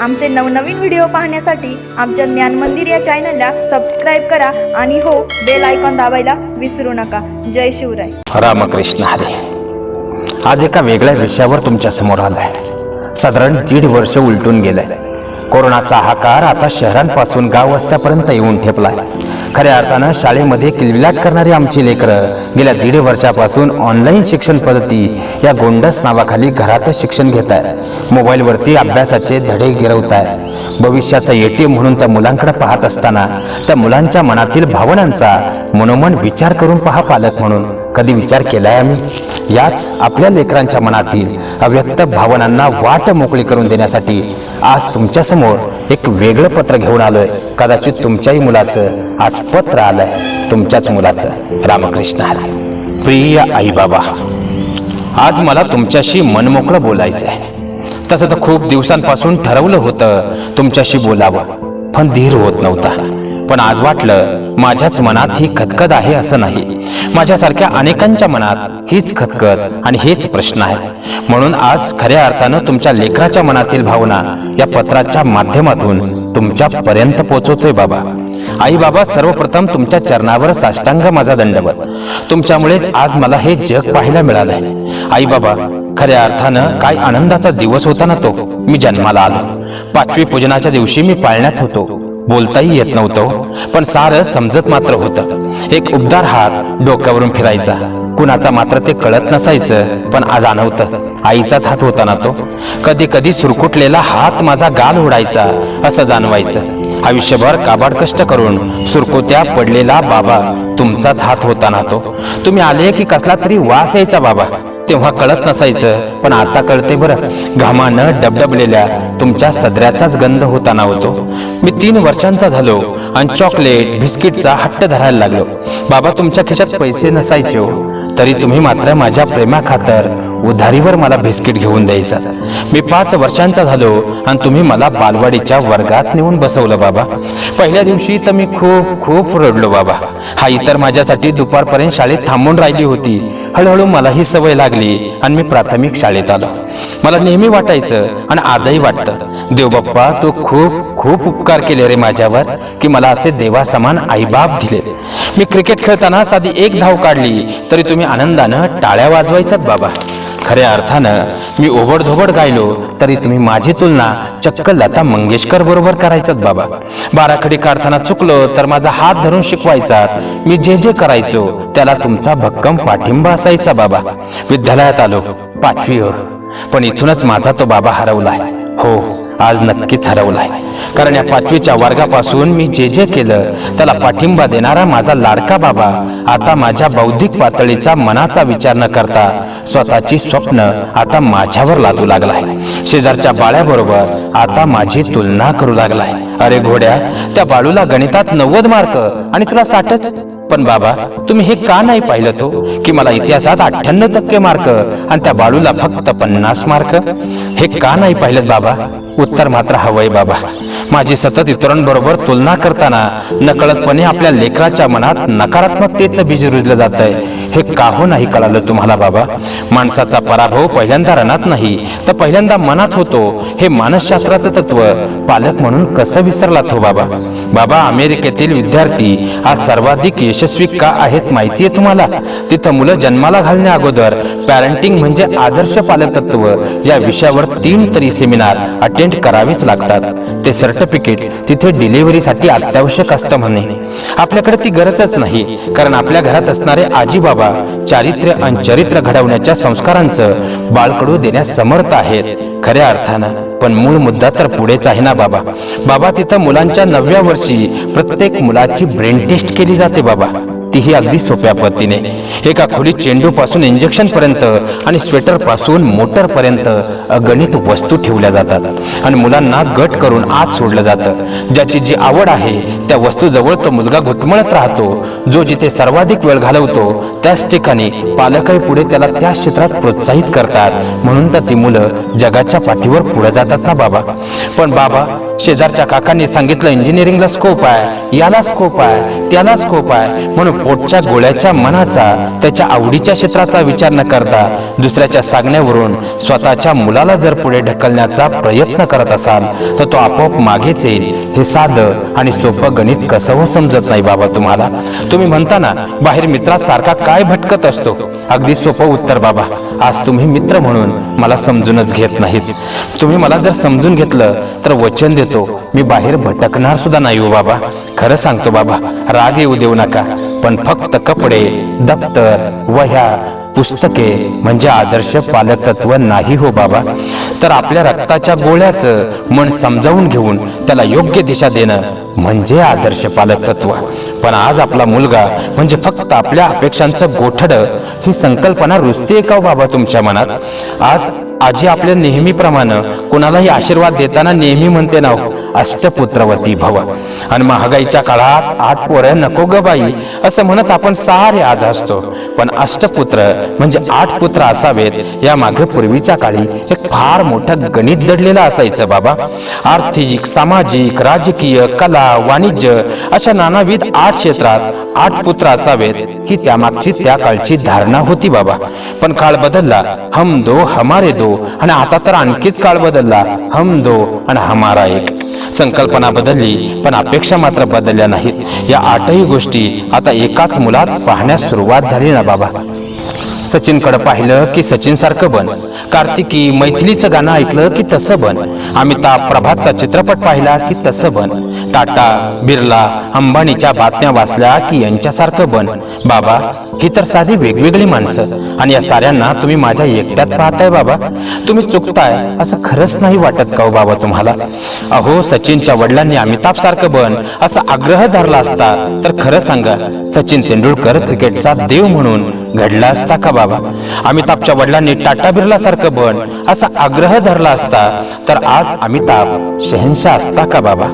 आमचे नवनवीन व्हिडिओ पाहण्यासाठी आमच्या ज्ञान मंदिर या चॅनलला सबस्क्राईब करा आणि हो बेल आयकॉन दाबायला विसरू नका. जय शिवराय. रामकृष्ण हरे. आज एका वेगळ्या विषयावर तुमच्यासमोर आलाय. साधारण दीड वर्ष उलटून गेलंय. कोरोनाचा हाकार आता शहरांपासून गाव वस्त्यापर्यंत येऊन ठेपलाय. खऱ्या अर्थानं शाळेमध्ये किलबिलाट करणारी आमची लेकरं गेल्या दीड वर्षापासून ऑनलाईन शिक्षण पद्धती या गोंडस नावाखाली घरातच शिक्षण घेत आहे मोबाईलवरती अभ्यासाचे धडे गिरवत आहे भविष्याचा एटीएम म्हणून त्या मुलांकडे पाहत असताना त्या मुलांच्या मनातील भावनांचा मनोमन विचार करून पहा पालक म्हणून. कधी विचार केलाय आम्ही? याच आपल्या लेकरांच्या मनातील अव्यक्त भावनांना वाट मोकळी करून देण्यासाठी आज तुमच्यासमोर एक वेगळं पत्र घेऊन आलोय. कदाचित तुमच्याही मुलाचं आज पत्र आलंय. तुमच्याच मुलाचं. रामकृष्ण. हरी प्रिय आई बाबा आज मला तुमच्याशी मनमोकळं बोलायचं आहे तसं तर खूप दिवसांपासून ठरवलं होतं तुमच्याशी बोलावं. पण धीर होत नव्हता. पण आज वाटलं माझ्याच मनात ही खतखत आहे असं नाही. माझ्यासारख्या अनेकांच्या मनात हीच खतखत आणि हेच प्रश्न आहे म्हणून आज खऱ्या अर्थानं तुमच्या लेकराच्या मनातील भावना या पत्राच्या माध्यमातून तुमच्यापर्यंत पोहोचवतोय बाबा. आई बाबा सर्वप्रथम तुमच्या चरणावर साष्टांग माझा दंडवत. तुमच्यामुळेच आज मला हे जग पाहायला मिळालंय. आई बाबा खऱ्या अर्थानं काय आनंदाचा दिवस होता ना तो? मी जन्माला आलो. पाचवी पूजनाच्या दिवशी मी पाळण्यात होतो. बोलताही येत नव्हतं पण सारं समजत मात्र होतं. एक उबदार हात डोक्यावरून फिरायचा. कुणाचा मात्र ते कळत नसायचं पण आज जाणवतं आईचाच हात होता ना तो. कधी कधी सुरकुटलेला हात माझा गाल उडायचा असं जाणवायचं. आयुष्यभर काबाड कष्ट करून सुरकुत्या पडलेला बाबा तुमचाच हात होता ना तो. तुम्ही आले की कसला तरी वास यायचा बाबा. तेव्हा कळत नसायचं पण आता कळते बरं. घामानं डबडबलेल्या तुमच्या सदऱ्याचाच गंध होताना होतो. मी तीन वर्षांचा झालो आणि चॉकलेट बिस्किटचा हट्ट धरायला लागलो. बाबा तुमच्या खिशात पैसे नसायचे हो. तरी तुम्ही मात्र माझ्या प्रेमाखातर उधारीवर मला बिस्किट घेऊन द्यायचा. मी पाच वर्षांचा झालो आणि तुम्ही मला बालवाडीच्या वर्गात नेऊन बसवलं बाबा. पहिल्या दिवशी तर मी खूप खूप रडलो बाबा. हा इतर माझ्यासाठी दुपारपर्यंत शाळेत थांबून राहिली होती. हळूहळू मला ही सवय लागली आणि मी प्राथमिक शाळेत आलो. मला नेहमी वाटायचं आणि आजही वाटतं. देवबाप्पा तू खूप खूप उपकार केले रे माझ्यावर की मला असे देवासमान आईबाप दिले. मी क्रिकेट खेळताना साधी एक धाव काढली तरी तुम्ही आनंदानं टाळ्या वाजवायच्यात बाबा. खऱ्या अर्थानं मी ओबडधोबड गायलो तरी तुम्ही माझी तुलना चक्क लता मंगेशकर बरोबर करायचाच बाबा. बाराखडी काढताना चुकलो तर माझा हात धरून शिकवायचा. मी जे जे करायचो त्याला तुमचा भक्कम पाठिंबा असायचा बाबा. विद्यालयात आलो पाचवी हो पण इथूनच माझा तो बाबा हरवलाय. हो आज नक्कीच हरवलाय. कारण या पाचवीच्या वर्गापासून मी जे जे केलं त्याला पाठिंबा देणारा माझा लाडका बाबा आता माझ्या बौद्धिक पातळीचा मनाचा विचार न करता स्वतःची स्वप्न आता माझ्यावर लादू लागलाय. शेजारच्या बाळ्याबरोबर आता माझी तुलना करू लागलाय. अरे घोड्या त्या बाळूला गणितात नव्वद मार्क आणि तुला साठच? पण बाबा तुम्ही हे का नाही पाहिलं तो? की मला इतिहासात अठ्ठ्याण्णव टक्के मार्क आणि त्या बाळूला फक्त पन्नास मार्क? हे का नाही पाहिलं बाबा? उत्तर मात्र हवंय बाबा. माझी सतत इतरांबरोबर तुलना करताना नकळतपणे आपल्या लेकराच्या मनात नकारात्मकतेचं बीज रुजलं जात आहे हे का हो नाही कळालं तुम्हाला बाबा? माणसाचा पराभव पहिल्यांदा रणात नाही तर पहिल्यांदा मनात होतो. हे मानसशास्त्राचं तत्व. पालक म्हणून कसं विसरलात हो बाबा? बाबा अमेरिकेतील विद्यार्थी आज सर्वाधिक यशस्वी का आहेत माहिती आहे तुम्हाला? तिथं मुलं जन्माला घालण्या अगोदर पॅरेंटिंग म्हणजे आदर्श पालक तत्व या विषयावर तीन तरी सेमिनार अटेंड करावेच लागतात. ते सर्टिफिकेट तिथे डिलिव्हरीसाठी अत्यावश्यक असतं म्हणे. आपल्याकडे ती गरजच नाही कारण आपल्या घरात असणारे आजी बाबा चारित्र्य आणि चरित्र घडवण्याच्या संस्कारांचं बाळकडू देण्यास समर्थ आहेत. खऱ्या अर्थानं पण मूळ मुद्दा तर पुढेच आहे ना बाबा. बाबा तिथं मुलांच्या नवव्या वर्षी प्रत्येक मुलाची ब्रेन टेस्ट केली जाते बाबा. कोणतीही अगदी सोप्या पद्धतीने. एका खोलीत चेंडू पासून इंजेक्शन पर्यंत आणि स्वेटरपासून मोटर पर्यंत अगणित वस्तू ठेवल्या जातात आणि मुलांना गट करून आत सोडलं जातं. ज्याची जी आवड आहे त्या वस्तू जवळ तो मुलगा घुटमळत राहतो जो जिथे सर्वाधिक वेळ घालवतो त्याच ठिकाणी पालकही पुढे त्याला त्या क्षेत्रात प्रोत्साहित करतात. म्हणून तर ती मुलं जगाच्या पाठीवर पुढे जातात ना बाबा. पण बाबा शेजारच्या काकांनी सांगितलं इंजिनिअरिंगला स्कोप आहे याला स्कोप आहे त्याला स्कोप आहे. म्हणून पोटच्या गोळ्याच्या मनाचा त्याच्या आवडीच्या क्षेत्राचा विचार न करता दुसऱ्याच्या सांगण्यावरून स्वतःच्या मुलाला जर पुढे ढकलण्याचा प्रयत्न करत असाल तर तो आपोआप मागेच येईल. हे साधं आणि सोपं गणित कसं हो समजत नाही बाबा तुम्हाला. तुम्ही म्हणता ना बाहेर मित्रासारखा काय भटकत असतो? अगदी सोपं उत्तर बाबा. आज तुम्ही मित्र म्हणून मला समजूनच घेत नाहीत. तुम्ही मला जर समजून घेतलं तर वचन देतो. मी बाहेर भटकणार सुद्धा नाही हो बाबा. खरं सांगतो बाबा राग येऊ देऊ नका. पण फक्त कपडे दप्तर वह्या पुस्तके म्हणजे आदर्श पालक तत्व नाही हो बाबा. तर आपल्या रक्ताच्या गोळ्याचं मन समजावून घेऊन त्याला योग्य दिशा देणं म्हणजे आदर्श पालक तत्व पण आज आपला मुलगा म्हणजे फक्त आपल्या अपेक्षांचं गोठड ही संकल्पना रुजते का हो बाबा तुमच्या मनात? आज आजी आपल्या नेहमीप्रमाणे कोणालाही आशीर्वाद देताना नेहमी म्हणते ना हो, अष्टपुत्रवती भव. आणि महागाईच्या काळात आठ पोरं नको ग बाई असं म्हणत आपण सारे आज असतो पण अष्टपुत्र म्हणजे आठ पुत्र असावेत या मागे पूर्वीच्या काळी एक फार मोठं गणित दडलेलं असायचं बाबा. आर्थिक सामाजिक राजकीय कला वाणिज्य अशा नानाविध आठ क्षेत्रात आठ पुत्र असावेत ही त्यामागची त्या काळची धारणा होती बाबा. पण काळ बदलला हम दो हमारे दो आणि आता तर आणखीच काळ बदलला हम दो आणि हमारा एक. संकल्पना बदलली पण अपेक्षा मात्र बदलल्या नाहीत. या आठही गोष्टी आता एकाच मुलात पाहण्यास सुरुवात झाली ना बाबा? सचिनकडे पाहिलं की सचिन सारखं बन. कार्तिकी मैथिलीचं गाणं ऐकलं की तसं बन. अमिताभ प्रभातचा चित्रपट पाहिला की तसं बन. टाटा बिर्ला अंबानीच्या बातम्या वाचल्या की यांच्यासारखं बन. बाबा ही तर सारी वेगवेगळी माणसं. आणि या साऱ्यांना तुम्ही माझ्या एकट्यात पाहताय बाबा. तुम्ही चुकताय असं खरंच नाही वाटत का हो बाबा तुम्हाला? अहो सचिनच्या वडिलांनी अमिताभ सारखं बन असा आग्रह धरला असता तर खरं सांगा सचिन तेंडुलकर क्रिकेटचा देव म्हणून घडला असता का बाबा अमिताभच्या वडिलांनी टाटा बिर्ला सारखं बन असा आग्रह धरला असता तर आज अमिताभ शहनशाह असता का बाबा?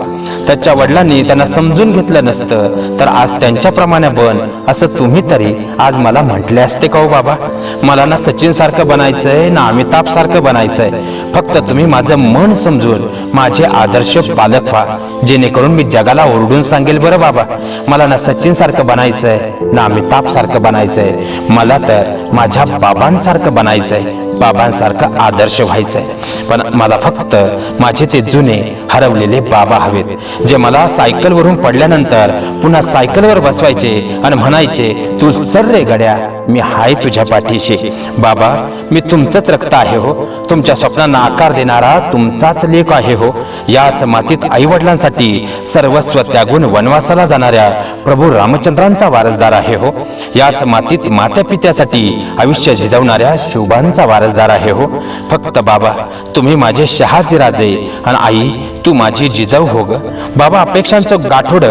त्याच्या वडिलांनी त्यांना समजून घेतलं नसतं. तर आज त्यांच्याप्रमाणे बन असं तुम्ही तरी आज मला म्हटले असते का हो बाबा? मला ना सचिन सारखं बनायचंय ना अमिताभ सारखं बनायचंय. फक्त तुम्ही माझं मन समजून माझे आदर्श पालक व्हा. जेणेकरून मी जगाला ओरडून सांगेल बरं बाबा. मला ना सचिन सारखं बनायचंय ना अमिताभ सारखं बनायचंय. मला तर माझ्या बाबांसारखं बनायचंय. बाबांसारखं आदर्श व्हायचंय. पण मला फक्त माझे ते जुने हरवलेले बाबा हवेत जे मला सायकलवरून पडल्यानंतर पुन्हा सायकलवर बसवायचे आणि म्हणायचे तू चल रे गड्या मी हाय तुझ्या पाठीशी. बाबा मी तुमचंच रक्त आहे हो. तुमच्या स्वप्नांना आकार देणारा तुमचाच लेख आहे हो. याच मातीत आईवडिलांसाठी सर्वस्व त्यागून वनवासाला जाणाऱ्या प्रभू रामचंद्रांचा वारसदार आहे हो. याच मातीत मात्या पित्यासाठी आयुष्य झिजवणाऱ्या शुभांचा वारसदार आहे हो. फक्त बाबा तुम्ही माझे शहाजी राजे आणि आई तू माझी जिजाऊ हो ग. बाबा अपेक्षांचं गाठोड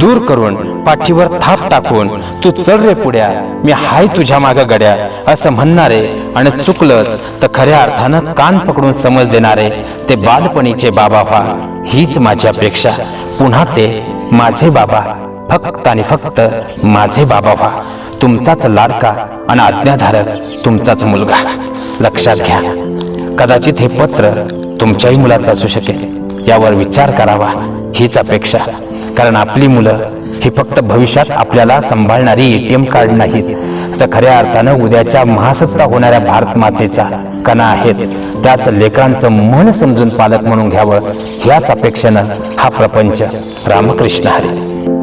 दूर करून पाठीवर थाप टाकून तू चढ रे पुढ्या मी हाय तुझ्या माग गड्या. असं म्हणणारे आणि चुकलंच तर खऱ्या अर्थानं कान पकडून समज देणारे ते बालपणीचे बाबा व्हा. हीच माझी अपेक्षा. पुन्हा ते माझे बाबा. फक्त आणि फक्त माझे बाबा व्हा. तुमचाच लाडका आणि आज्ञाधारक तुमचाच मुलगा. लक्षात घ्या. कदाचित हे पत्र तुमच्याही मुलाचं असू शकेल. यावर विचार करावा. हीच अपेक्षा. कारण आपली मुलं ही फक्त भविष्यात आपल्याला सांभाळणारी एटीएम कार्ड नाहीत. तर खऱ्या अर्थानं उद्याच्या महासत्ता होणाऱ्या भारत मातेचा कणा आहेत. त्याच लेकरांचं मन समजून पालक म्हणून घ्यावं ह्याच अपेक्षेनं हा प्रपंच. रामकृष्ण हरी.